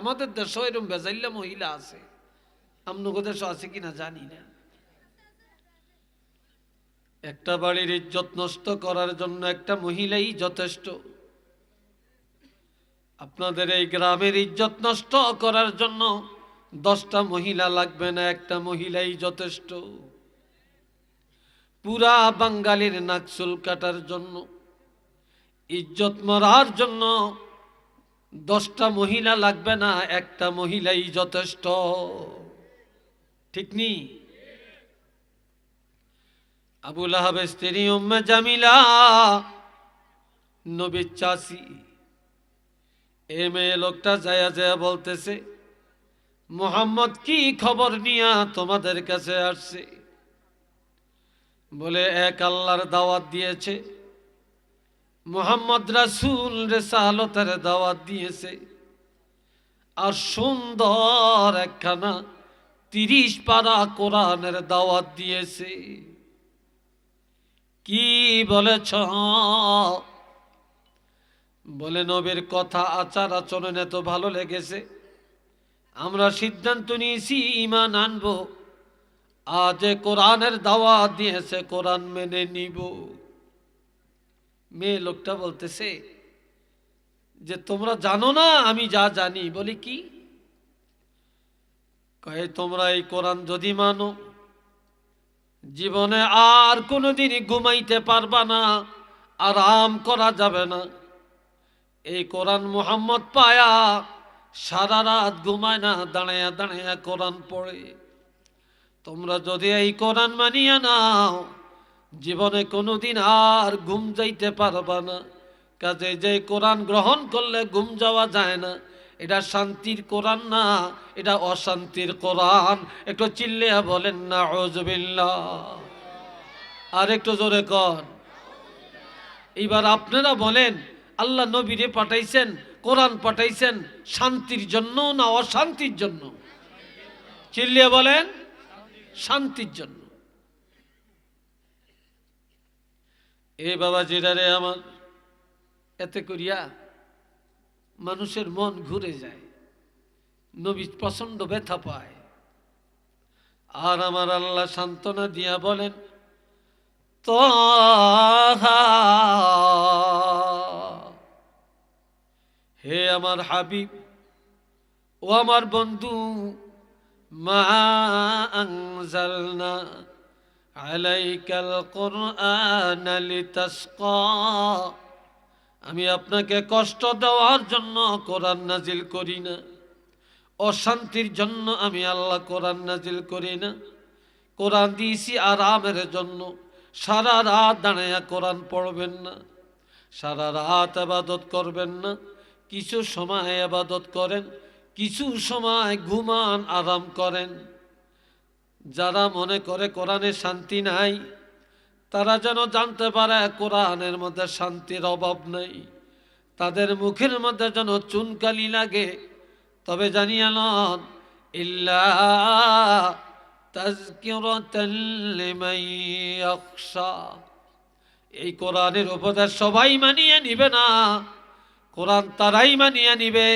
আমাদের দেশও এরকম বেজাইল্লা মহিলা আছে। আমনগো দেশও আছে কিনা জানি না। একটা বাড়ির ইজ্জত নষ্ট করার জন্য একটা মহিলাই যথেষ্ট। আপনাদের এই গ্রামের ইজ্জত নষ্ট করার জন্য দশটা মহিলা লাগবে না, একটা মহিলাই যথেষ্ট। পুরা বাঙ্গালির নাকসুল কাটার জন্য, ইজ্জত মরার জন্য দশটা মহিলা লাগবে না, একটা মহিলাই যথেষ্ট। ঠিক নি? আবুল আহাবের স্ত্রী উম্মে জামিলা, নবীর চাষি এ মেয়ে লোকটা যায়া যায়া বলতেছে, মোহাম্মদ, কি খবর নিয়া তোমাদের কাছে আসছে? বলে, এক আল্লাহর দাওয়াত দিয়েছে। মোহাম্মদ রাসুল রেসালতের দাওয়াত দিয়েছে। আর সুন্দর একখানা তিরিশ পারা কোরআনের দাওয়াত দিয়েছে। কি বলেছ? বলে নবীর কথা, আচার আচরণ এত ভালো লেগেছে। আমরা সিদ্ধান্ত নিয়েছি ইমান আনব। আজ কোরআনের দাওয়াত দিয়েছে, কোরআন মেনে নিব। মেয়ে লোকটা বলতেছে যে, তোমরা জানো না আমি যা জানি? বলি, কি? কয়ে তোমরা এই কোরআন যদি মানো, জীবনে আর কোনোদিন ঘুমাইতে পারবা না, আরাম করা যাবে না। এই কোরআন মোহাম্মদ পায়া সারা রাত ঘুমায় না দাঁড়াইয়া দাঁড়াইয়া কোরআন পড়ে। তোমরা যদি এই কোরআন মানিয়া নাও জীবনে কোনোদিন আর ঘুম যাইতে পারবা না। কাজে যে কোরআন গ্রহণ করলে ঘুম যাওয়া যায় না। এটা শান্তির কোরআন না, এটা অশান্তির কোরআন। একটু চিল্লিয়া বলেন না ওজবিল্লা আর একটু জোরে কর এইবার আপনারা বলেন, আল্লাহ নবীরে পাঠাইছেন, কোরআন পাঠাইছেন, শান্তির জন্য না অশান্তির জন্য চিল্লিয়া বলেন, শান্তির জন্য। এ বাবা জিরারে আমার, এতে করিয়া মানুষের মন ঘুরে যায় নবী প্রচণ্ড ব্যথা পায়। আর আমার আল্লাহ সান্ত্বনা দিয়া বলেন, তহা, হে আমার হাবিব ও আমার বন্ধু, মা আনজালনা আলাইকাল কোরআন লিতাসকা। আমি আপনাকে কষ্ট দেওয়ার জন্য কোরআন নাজিল করি না। অশান্তির জন্য আমি আল্লাহ কোরআন নাজিল করি না। কোরআন দিয়েছি আরামের জন্য। সারা রাত দাঁড়াইয়া কোরআন পড়বেন না। সারা রাত আবাদত করবেন না। কিছু সময় আবাদত করেন, কিছু সময় ঘুমান, আরাম করেন। যারা মনে করে কোরআনে শান্তি নাই, তারা যেন জানতে পারে কোরআনের মধ্যে শান্তির অভাব নেই। তাদের মুখের মধ্যে যেন চুনকালি লাগে। তবে জানিয়ে নন, ইল্লা এই কোরআনের উপদেশ সবাই মানিয়ে নিবে না। কোরআন তারাই মানিয়ে নিবে,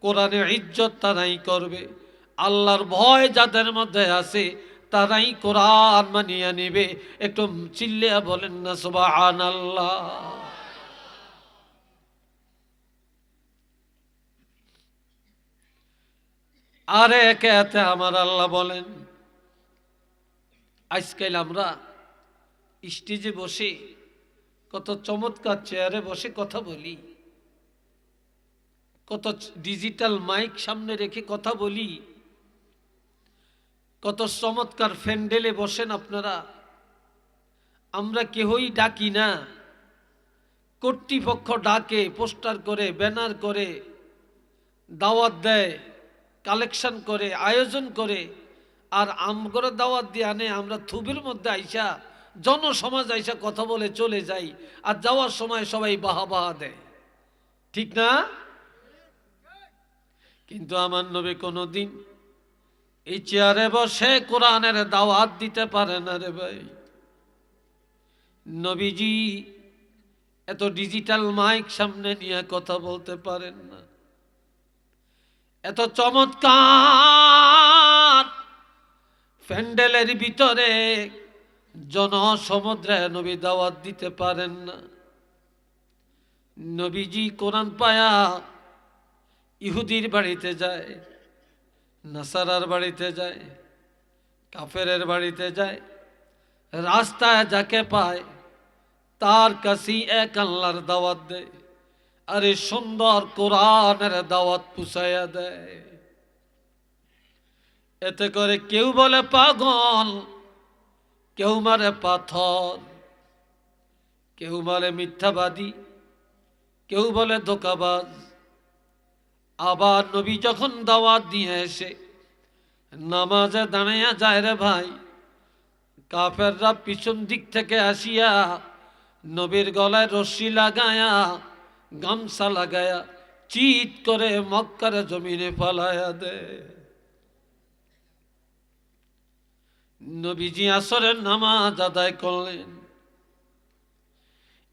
কোরআনের ইজ্জত তারাই করবে। আল্লাহর ভয় যাদের মধ্যে আছে, তারাই কোরআন মানিয়ে নিবে। একটু চিল্লিয়া বলেন না সুবাহান আল্লাহ আরে একে এতে আমার আল্লাহ বলেন, আজকাল আমরা স্টেজে বসে কত চমৎকার চেয়ারে বসে কথা বলি, কত ডিজিটাল মাইক সামনে রেখে কথা বলি কত চমৎকার ফ্যান্ডেলে বসেন আপনারা। আমরা কেহই ডাকি না। কর্তৃপক্ষ ডাকে, পোস্টার করে, ব্যানার করে, দাওয়াত দেয়, কালেকশন করে, আয়োজন করে। আর আমগরে দাওয়াত দিয়ে আনে, আমরা থুবির মধ্যে আইসা, জনসমাজ আইসা কথা বলে চলে যাই। আর যাওয়ার সময় সবাই বাহা বাহা দেয়। ঠিক না? কিন্তু আমার নবী কোনোদিন এই চেয়ারে বসে কোরআনের দাওয়াত দিতে পারে না রে ভাই। নবীজি এত ডিজিটাল মাইক সামনে নিয়ে কথা বলতে পারেন না। এত চমৎকার প্যান্ডেলের ভিতরে জনসমুদ্রে নবী দাওয়াত দিতে পারেন না। নবীজি কোরআন পায়া ইহুদির বাড়িতে যায়। নাসারার বাড়িতে যায়, কাফেরের বাড়িতে যায়, রাস্তায় যাকে পায়, তার কাছেই এক আল্লাহর দাওয়াত দেয় আরে সুন্দর কোরআনের দাওয়াত পুষাইয়া দেয়। এতে করে কেউ বলে পাগল, কেউ মারে পাথর, কেউ বলে মিথ্যাবাদী, কেউ বলে ধোকাবাজ। আবার নবী যখন দাওয়াত দিয়ে এসে নামাজে দাঁড়াইয়া যায় রে ভাই, কাফেররা পিছন দিক থেকে আসিয়া নবীর গলায় রশ্মি লাগায়া, গামছা লাগায়া চিত করে মক্কার জমিনে ফালায়া দে নবীজি আসরের নামাজ আদায় করলেন।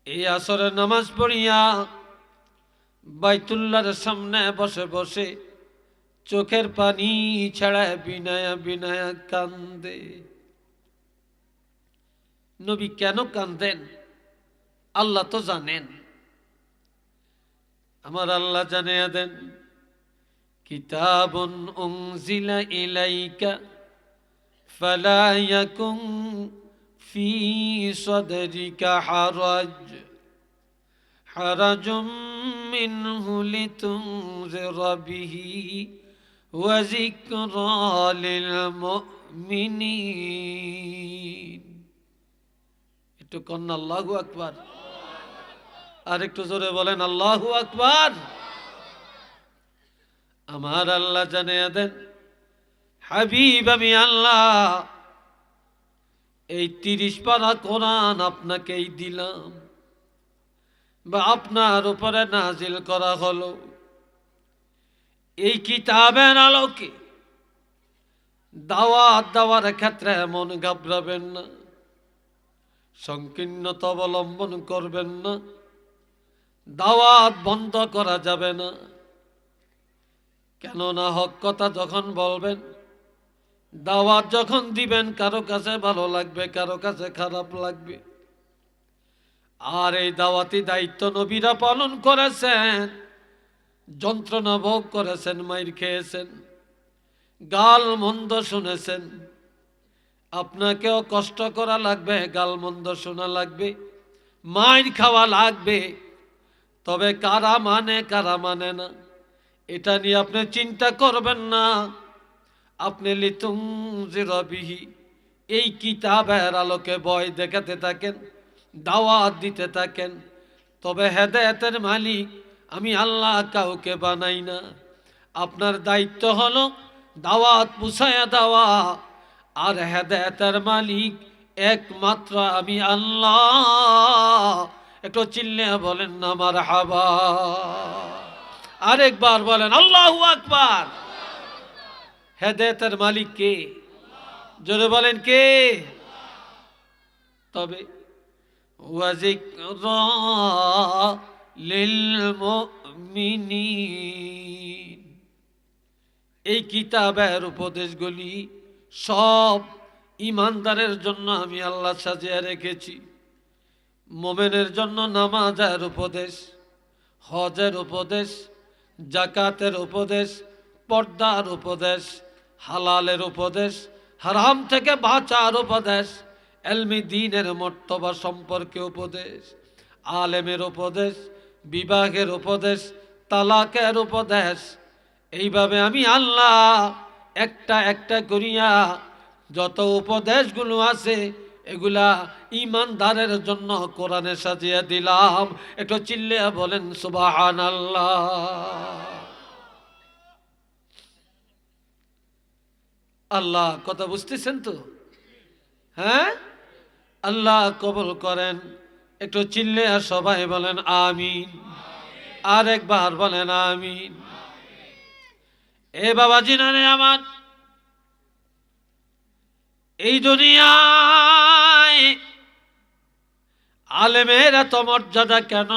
এই আসরের নামাজ পড়িয়া বাইতুল্লার সামনে বসে বসে চোখের পানি ছাড়ায় বিনায়া বিনায়া কান্দে। নবী কেন কান্দেন? আল্লাহ তো জানেন। আমার আল্লাহ জানিয়ে দেন, কিতাবুন উনজিলা ইলাইকা ফালা ইয়াকুন ফি সাদরিকা হারাজ। حرج منه لتنذر به وذكرى للمؤمنين একটু কন্যা আল্লাহু আকবার আর একটু জোরে বলেন আল্লাহু আকবার আমার আল্লাহ জানিয়ে দেন হাবিব আমি আল্লাহ এই তিরিশ পারা কোরআন আপনাকেই দিলাম বা আপনার উপরে নাজিল করা হলো। এই কিতাবের আলোকে দাওয়াত দেওয়ার ক্ষেত্রে মন ঘাবড়াবেন না, সংকীর্ণতা অবলম্বন করবেন না, দাওয়াত বন্ধ করা যাবে না। কেননা হক কথা যখন বলবেন, দাওয়াত যখন দিবেন, কারও কাছে ভালো লাগবে, কারও কাছে খারাপ লাগবে। আর এই দাওয়াতি দায়িত্ব নবীরা পালন করেছেন, যন্ত্রণা ভোগ করেছেন, মাইর খেয়েছেন, গাল মন্দ শুনেছেন। আপনাকেও কষ্ট করা লাগবে, গাল মন্দ শোনা লাগবে, মাইর খাওয়া লাগবে। তবে কারা মানে কারা মানে না, এটা নিয়ে আপনি চিন্তা করবেন না। আপনি লিতুম জিরবিহি, এই কিতাবের আলোকে বয় দেখাতে থাকেন। দাওয়াত দিতে থাকেন। তবে হেদায়তের মালিক আমি আল্লাহ কাউকে বানাই না। আপনার দায়িত্ব হলো দাওয়াত পুষায়া দেওয়া। আর হেদায়তের মালিক একমাত্র আমি আল্লাহ। একটু চিল্লে বলেন না আমার হাবা আরেকবার বলেন, আল্লাহু আকবার। হেদায়তের মালিক কে? জোরে বলেন কে? তবে وذكرى للمؤمنين এই কিতাবের উপদেশগুলি সব ইমানদারের জন্য আমি আল্লাহ সাজিয়ে রেখেছি মোমেনের জন্য নামাজের উপদেশ হজের উপদেশ জাকাতের উপদেশ পর্দার উপদেশ হালালের উপদেশ হারাম থেকে বাঁচার উপদেশ এলমি দিনের মর্তবা সম্পর্কে উপদেশ, আলেমের উপদেশ বিবাহের উপদেশ, তালাকের উপদেশ। এইভাবে আমি আল্লাহ একটা একটা করিয়া যত উপদেশগুলো আছে, এগুলা ইমানদারের জন্য কোরআনে সাজিয়ে দিলাম। একটু চিল্লিয়া বলেন সুবাহান আল্লাহ আল্লাহ, কথা বুঝতেছেন তো? হ্যাঁ? আল্লাহ কবল করেন। একটু চিল্লে আর সবাই বলেন আমিন। আর একবার বলেন আমিন। এ বাবা জিনারে আমার, এই দুনিয়ায় আলেমের এত মর্যাদা কেন?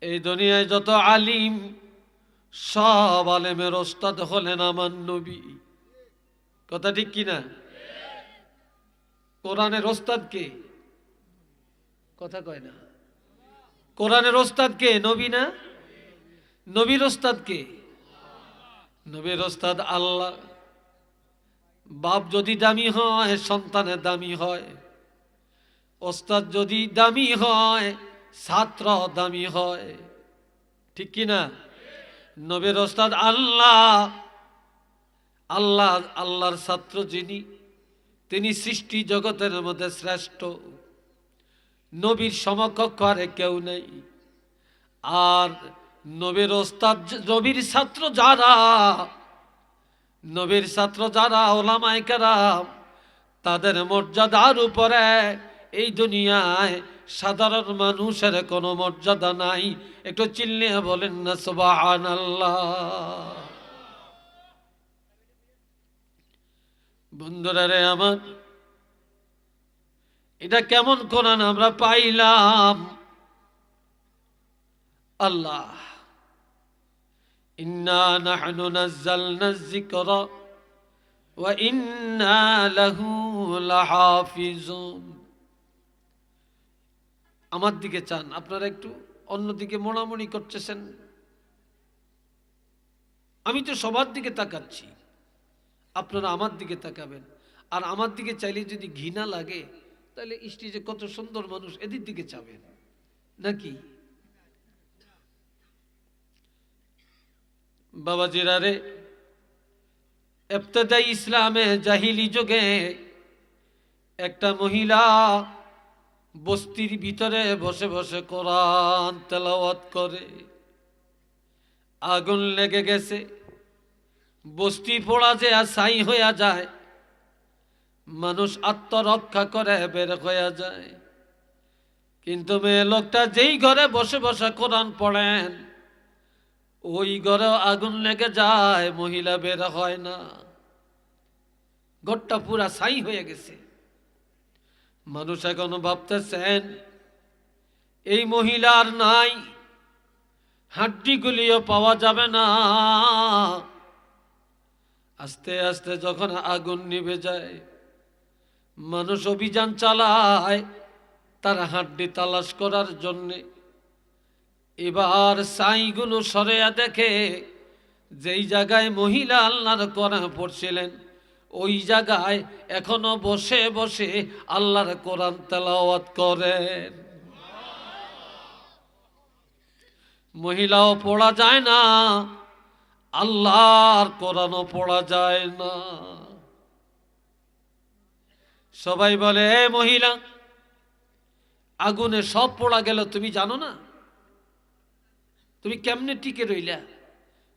এই দুনিয়ায় যত আলিম, সব আলেমের ওস্তাদ হলেন আমার নবী। কথা ঠিক কিনা? কোরআনের ওস্তাদ কে? কথা কয় না। কোরআনের ওস্তাদ কে? নবী না? নবীর ওস্তাদ কে? নবীর ওস্তাদ আল্লাহ। বাপ যদি দামি হয়, সন্তানের দামি হয়, ওস্তাদ যদি দামি হয় ছাত্র দামি হয়। ঠিক কি না? নবীর ওস্তাদ আল্লাহ। আল্লাহ, আল্লাহর ছাত্র যিনি তিনি সৃষ্টি জগতের মধ্যে শ্রেষ্ঠ। নবীর সমকক্ষ আরে কেউ নেই। আর নবীর ওস্তাদ, নবীর ছাত্র যারা, নবীর ছাত্র যারা, ওলামায় কারাম, তাদের মর্যাদার উপরে এই দুনিয়ায় সাধারণ মানুষের কোনো মর্যাদা নাই। একটু চিল্লিয়ে বলেন না সুবাহান বন্ধুরা রে আমার, এটা কেমন কোরআন আমরা পাইলাম? আল্লাহ ওয়া ইন্না আমার দিকে চান, আপনারা একটু অন্যদিকে মোড়ামুড়ি করতেছেন। আমি তো সবার দিকে তাকাচ্ছি। আপনারা আমার দিকে তাকাবেন। আর আমার দিকে চাইলে যদি ঘৃণা লাগে, তাহলে স্টেজে কত সুন্দর মানুষ, এদের দিকে চাবেন নাকি? বাবা জিরারে, এফতদাই ইসলামে জাহিলি যুগে একটা মহিলা বস্তির ভিতরে বসে বসে কোরআন তেলাওয়াত করে। আগুন লেগে গেছে। বস্তি পোড়া যে ছাই হইয়া যায়, মানুষ আত্মরক্ষা করে বের হইয়া যায়। কিন্তু মেয়ে লোকটা যেই ঘরে বসে বসে কোরআন পড়েন, ওই ঘরে আগুন লেগে যায়, মহিলা বের হয় না। ঘরটা পুরা ছাই হয়ে গেছে। মানুষ এখনও ভাবতেছেন, এই মহিলার নাই, হাড্ডিগুলিও পাওয়া যাবে না। আস্তে আস্তে যখন আগুন নিভে যায়, মানুষ অভিযান চালায় তার হাড্ডি তালাশ করার জন্যে। এবার সাইগুলো সরেয়া দেখে যেই জায়গায় মহিলা আল্লাহর কোরআন পড়ছিলেন, ওই জায়গায় এখনও বসে বসে আল্লাহর কোরআন তেলাওয়াত করেন। মহিলাও পড়া যায় না আল্লাহর কোরআনও পড়া যায় না। সবাই বলে, এ মহিলা, আগুনে সব পড়া গেল, তুমি জানো না? তুমি কেমনে টিকে রইলা?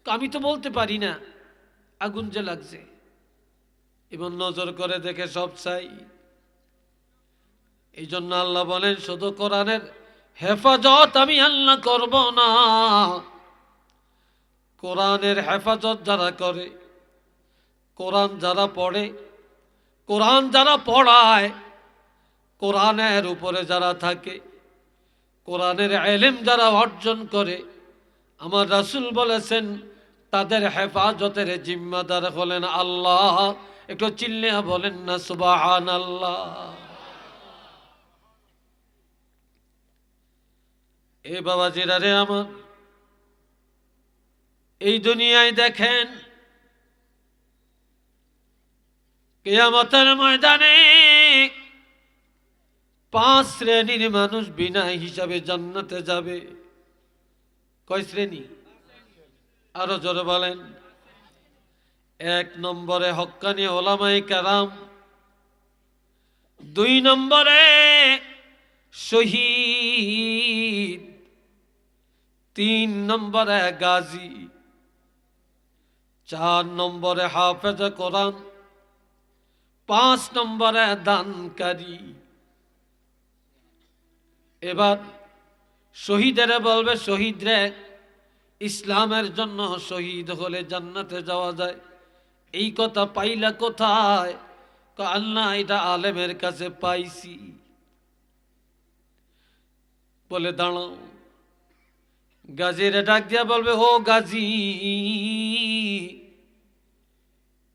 আমি তো বলতে পারি না, আগুন যে লাগছে। এবং নজর করে দেখে সব চাই। এই জন্য আল্লাহ বলেন, শুধু কোরআনের হেফাজত আমি আল্লাহ করব না। কোরআনের হেফাজত যারা করে, কোরআন যারা পড়ে, কোরআন যারা পড়ায়, কোরআনের উপরে যারা থাকে, কোরআনের এলেম যারা অর্জন করে, আমার রাসুল বলেছেন, তাদের হেফাজতের জিম্মাদার হলেন আল্লাহ। একটু চিল্লে বলেন না সুবাহান আল্লাহ এ বাবা জিরারে আমার এই দুনিয়ায় দেখেন, কেয়ামতের ময়দানে পাঁচ শ্রেণির মানুষ বিনা হিসাবে জান্নাতে যাবে। কয় শ্রেণি? আরও জোরে বলেন। এক নম্বরে হক্কানি ওলামাই কারাম, দুই নম্বরে শহীদ, তিন নম্বরে গাজী। চার নম্বরে হাফেজ কোরআন, পাঁচ নম্বরে দানকারী। এবার শহীদেরা বলবে, শহীদরে, ইসলামের জন্য শহীদ হলে জান্নাতে যাওয়া যায়। এই কথা পাইলা কোথায়? আল্লাহ এটা আলেমের কাছে পাইছি। বলে দাঁড়াও। গাজীরে ডাক দিয়া বলবে ও গাজী,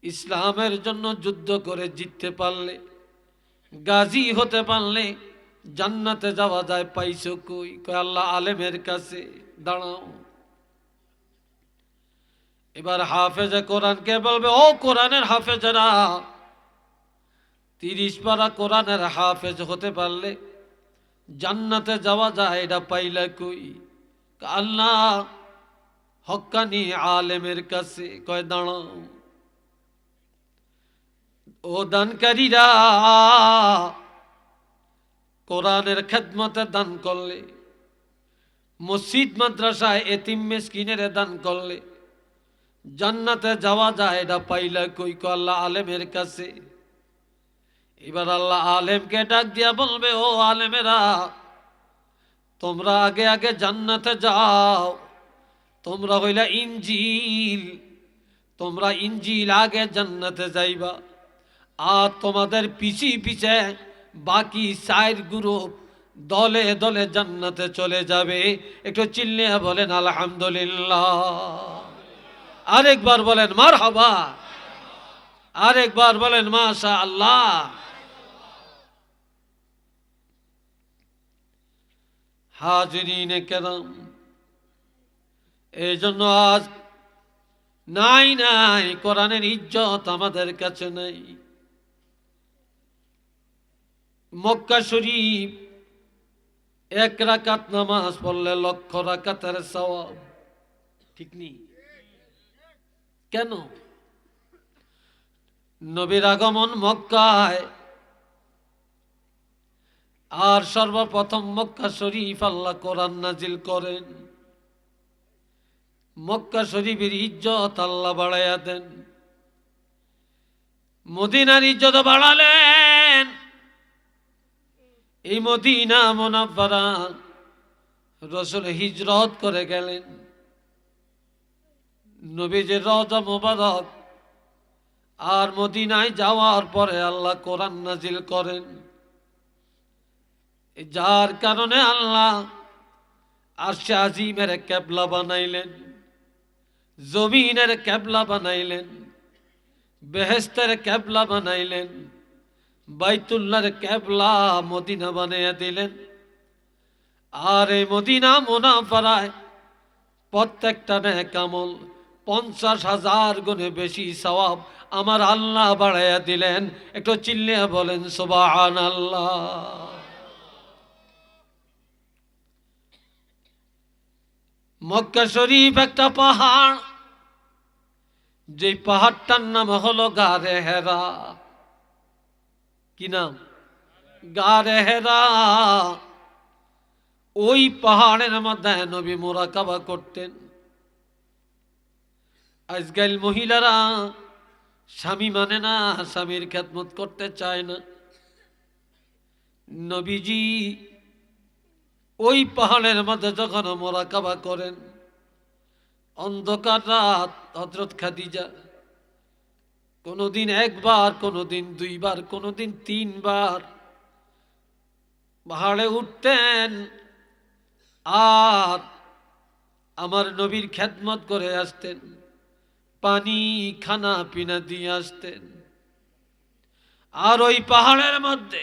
ইসলামের জন্য যুদ্ধ করে জিততে পারলে, গাজী হতে পারলে জান্নাতে যাওয়া যায়, পাইছো কই? কয়, আল্লাহ আলেমের কাছে, দাঁড়াও। এবার হাফেজে কোরআনকে বলবে, ও কোরআনের হাফেজেরা, তিরিশ পারা কোরআনের হাফেজ হতে পারলে জান্নাতে যাওয়া যায়, এটা পাইলে কই? আল্লাহ হক্কানি আলেমের কাছে কয়, দাঁড়াও। ও দানকারীরা কোরআনের খেদমতে দান করলে, মসজিদ, মাদ্রাসায় এতিম মেসকিনের দান করলে, জান্নাতে যাওয়া যায়, এটা পাইলে কই আল্লাহ আলেমের কাছে। এবার আল্লাহ আলেমকে ডাক দিয়া বলবে, ও আলেমেরা তোমরা আগে আগে জান্নাতে যাও। তোমরা হইলা ইঞ্জিল তোমরা ইঞ্জিল আগে জান্নাতে যাইবা। আর তোমাদের পিছি পিছে বাকি সাইর গ্রুপ দলে দলে জান্নাতে চলে যাবে। একটু চিল্লিয়া বলেন, আলহামদুলিল্লাহ। আরেকবার বলেন মার হাবা আরেকবার বলেন মাশা আল্লাহ হাজরিন কেরাম। এই জন্য আজ নাই নাই কোরআনের ইজ্জত আমাদের কাছে নাই। মক্কা শরীফ এক রাকাত নামাজ পড়লে লক্ষ রাকাতের সওয়াব। ঠিক নেই? কেন? নবীর আগমন মক্কায় আর সর্বপ্রথম মক্কা শরীফ আল্লাহ কোরআন নাজিল করেন। মক্কা শরীফের ইজ্জত আল্লাহ বাড়াইয়া দেন। মদিনার ইজ্জত বাড়ালেন। এই মদিনা মোনাফারা রসুল হিজরত করে গেলেন। নবীজের রজা মোবারক। আর মদিনায় যাওয়ার পরে আল্লাহ কোরআন নাজিল করেন। যার কারণে আল্লাহ আরশে আজিমের ক্যাবলা বানাইলেন, জমিনের ক্যাবলা বানাইলেন, বেহেস্তের ক্যাবলা বানাইলেন বাইতুল্লার ক্যাবলা মদিনা বানাইয়া দিলেন। আর এই মদিনা মোনা মোনাফারায় প্রত্যেকটা কামল পঞ্চাশ হাজার গুণে বেশি সওয়াব আমার আল্লাহ বাড়াইয়া দিলেন। একটু চিল্লিয়া বলেন সুবাহান আল্লাহ মক্কা শরীফ একটা পাহাড়। যে পাহাড়টার নাম হলো গারে হেরা। কি নাম? গারে হেরা। ওই পাহাড়ের মধ্যে নবী মোরাকাবা করতেন। আজকাল মহিলারা স্বামী মানে না, স্বামীর খেদমত করতে চায় না। নবীজি ওই পাহাড়ের মধ্যে যখন মোরাকাবা করেন, অন্ধকার রাত হজরত খাদিজা, কোনোদিন একবার, কোনোদিন দুইবার, কোনোদিন তিনবার পাহাড়ে উঠতেন আর আমার নবীর খ্যাতমত করে আসতেন, পানি, খানা, পিনা দিয়ে আসতেন। আর ওই পাহাড়ের মধ্যে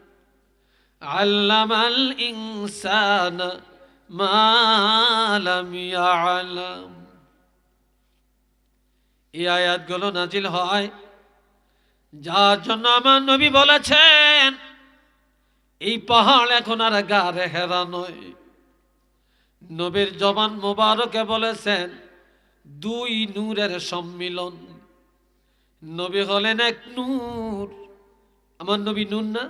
علم الإنسان ما لم يعلم এই আয়াতগুলো নাজিল হয় যার জন্য আমার নবী বলেছেন এই পাহাড় এখন আর গারে হেরা নয় নবীর জবান মোবারকে বলেছেন দুই নূরের সম্মিলন নবী হলেন এক নূর আমার নবী নূর না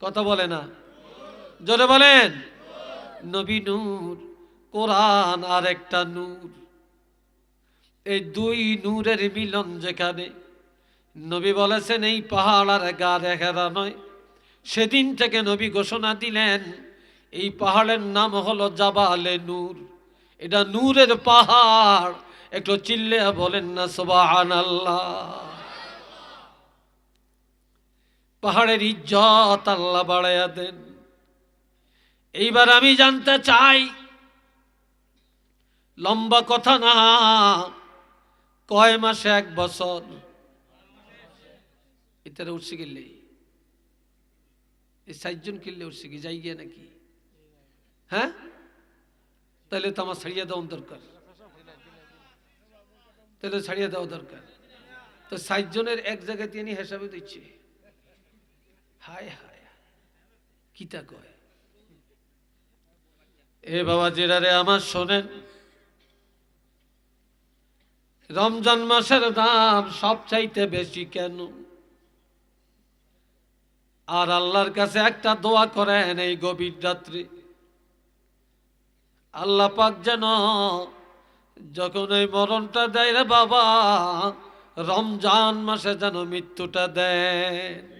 কথা বলে না। জোরে বলেন। নবী নূর, কোরআন আর একটা নূর। এই দুই নূরের মিলন যেখানে নবী বলেছেন, এই পাহাড় আর গা রেখেরা নয়। সেদিন থেকে নবী ঘোষণা দিলেন, এই পাহাড়ের নাম হলো জাবালে নূর। এটা নূরের পাহাড়। একটু চিল্লে বলেন না সোবাহান আল্লাহ পাহাড়ের ইজ্জত আল্লাহ বাড়াইয়া দেন। এইবার আমি জানতে চাই, লম্বা কথা না, কয় মাসে এক বছর? এটারা উঠছে গেলে, এই চারজন কিনলে উঠছে কি যাই গিয়ে নাকি? হ্যাঁ? তাহলে তো আমার ছাড়িয়ে দেওয়া দরকার। তাহলে ছাড়িয়ে দেওয়া দরকার। তো সাতজনের এক জায়গায় তিনি হিসাবে দিচ্ছে। হায় হায় কিতা কয়? এ বাবা জেরারে আমার শোনেন, রমজান মাসের দাম সব চাইতে বেশি কেন? আর আল্লাহর কাছে একটা দোয়া করেন এই গভীর রাত্রি, আল্লাহ পাক যেন যখন এই মরণটা দেয় রে বাবা, রমজান মাসে যেন মৃত্যুটা দেন।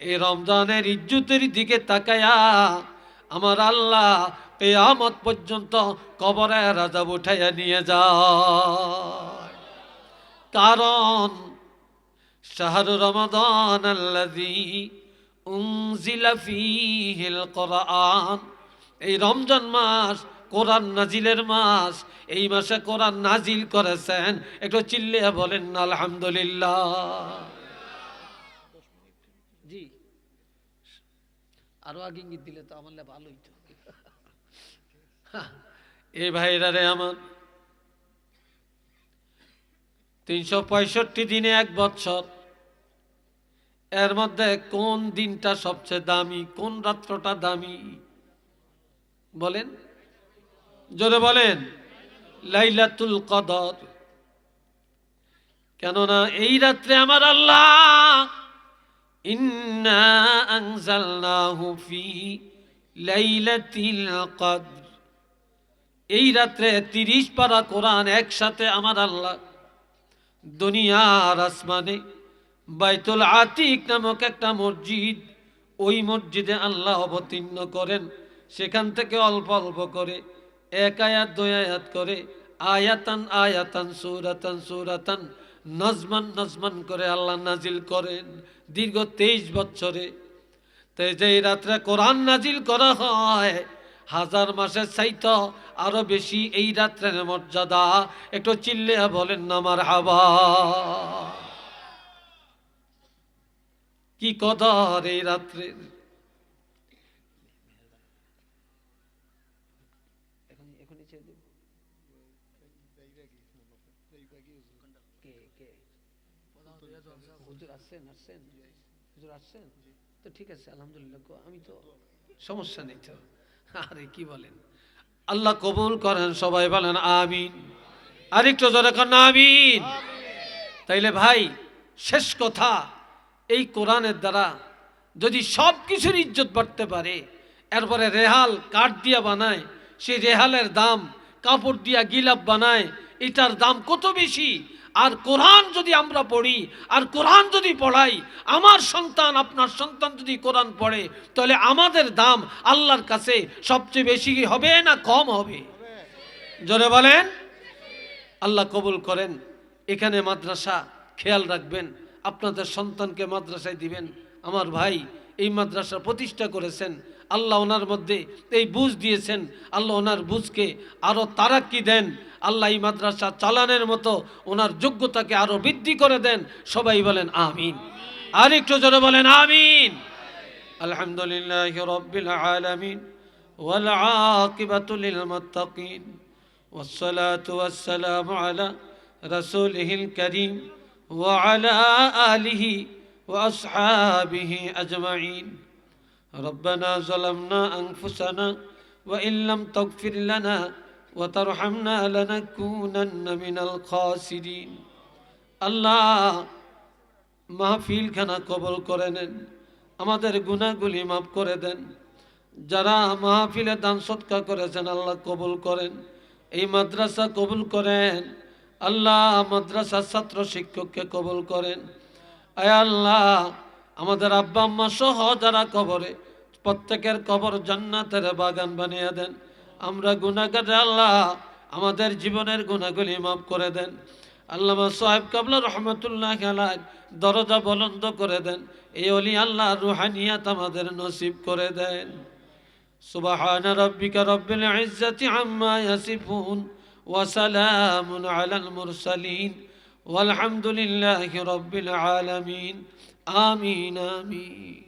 এই রমজানের ইজ্জতের দিকে তাকায়া আমার আল্লাহ কেয়ামত পর্যন্ত কবরে রাজা উঠাইয়া নিয়ে যায়। কারণ শাহরু রমাদান কোরআন এই রমজান মাস, কোরআন নাজিলের মাস, এই মাসে কোরআন নাজিল করেছেন। একটু চিল্লিয়া বলেন, আলহামদুলিল্লাহ। আরও আগে ইঙ্গিত দিলে তো আমার লে ভালো হইতো এই ভাইরা রে আমার, তিনশো পঁয়ষট্টি দিনে এক বছর এর মধ্যে কোন দিনটা সবচেয়ে দামি, কোন রাত্রটা দামি? বলেন। জোরে বলেন। লাইলাতুল কদর। কেননা এই রাত্রে আমার আল্লাহ ইন্না আনজালনাহু ফি লাইলাতিল কদর এই রাত্রে তিরিশ পারা কোরআন একসাথে আমার আল্লাহ দুনিয়ার আসমানে বাইতুল আতিক নামক একটা মসজিদ ওই মসজিদে আল্লাহ অবতীর্ণ করেন। সেখান থেকে অল্প অল্প করে এক আয়াত, দুই আয়াত করে আয়াতান আয়াতান, সুরাতান সুরাতান, নজমান নজমান করে আল্লাহ নাজিল করেন। দীর্ঘ তেইশ বছরে। তাই যে এই রাত্রে কোরআন নাজিল করা হয় হাজার মাসের চাইত আরও বেশি এই রাত্রের মর্যাদা। একটু চিল্লে বলেন না আমার হাবা কি কদর এই রাত্রের হুজুর আসছেন আসছেন। হুজুর আসছেন? তো ঠিক আছে, আলহামদুলিল্লাহ আমি তো সমস্যা নেই তো। আরে, কি বলেন? আল্লাহ কবুল করেন, সবাই বলেন, আমিন। আরেকটু জোরে করেন আমিন। তাইলে ভাই, শেষ কথা, এই কোরআনের দ্বারা যদি সব কিছুর ইজ্জত বাড়তে পারে, এরপরে রেহাল কাঠ দিয়া বানায়, সেই রেহালের দাম, কাপড় দিয়া গিলাপ বানায়, এটার দাম কত বেশি? আর কোরআন যদি আমরা পড়ি, আর কোরআন যদি পড়াই, আমার সন্তান, আপনার সন্তান যদি কোরআন পড়ে, তাহলে আমাদের দাম আল্লাহর কাছে সবচেয়ে বেশি হবে না কম হবে? জোরে বলেন। আল্লাহ কবুল করেন। এখানে মাদ্রাসা, খেয়াল রাখবেন। আপনাদের সন্তানকে মাদ্রাসায় দিবেন। আমার ভাই এই মাদ্রাসা প্রতিষ্ঠা করেছেন। আল্লাহ ওনার মধ্যে এই বুঝ দিয়েছেন আল্লাহ ওনার বুঝকে আরও তারাক্কি দেন আল্লাহ এই মাদ্রাসা চালানের মতো ওনার যোগ্যতাকে আরও বৃদ্ধি করে দেন সবাই বলেন আমিন আর একটু জোরে বলেন আমিন আলহামদুলিল্লাহ রব্বিল আলামিন والعاقبة للمتقين والصلاة والسلام على رسوله الكريم وعلى آله وأصحابه أجمعين ربنا ظلمنا أنفسنا وإن لم تغفر لنا وترحمنا لنكونن من الخاسرين الله মাহফিলখানা কবল করে নেন আমাদের গুণাগুলি মাফ করে দেন যারা মাহফিলে দান সৎকা করেছেন আল্লাহ কবুল করেন এই মাদ্রাসা কবুল করেন আল্লাহ মাদ্রাসার ছাত্র শিক্ষককে কবুল করেন আয় আল্লাহ আমাদের আব্বা আম্মা সহ যারা কবরে প্রত্যেকের কবর জান্নাতের বাগান বানিয়ে দেন। আমরা গুণাগার আল্লাহ, আমাদের জীবনের গুণাগুলি মাফ করে দেন। আল্লামা সাহেব কাবলা রহমতুল্লাহ আলাহ দরজা বলন্দ করে দেন। এই অলি আল্লাহ রুহানিয়াত আমাদের নসিব করে দেন। সুবাহান রব্বিকা রব্বিল ইজ্জাতি আম্মা ইয়াসিফুন ওয়া সালামুন আলাল মুরসালিন। ওয়াল হামদুলিল্লাহি রব্বিল আলামিন। আমিন আমিন।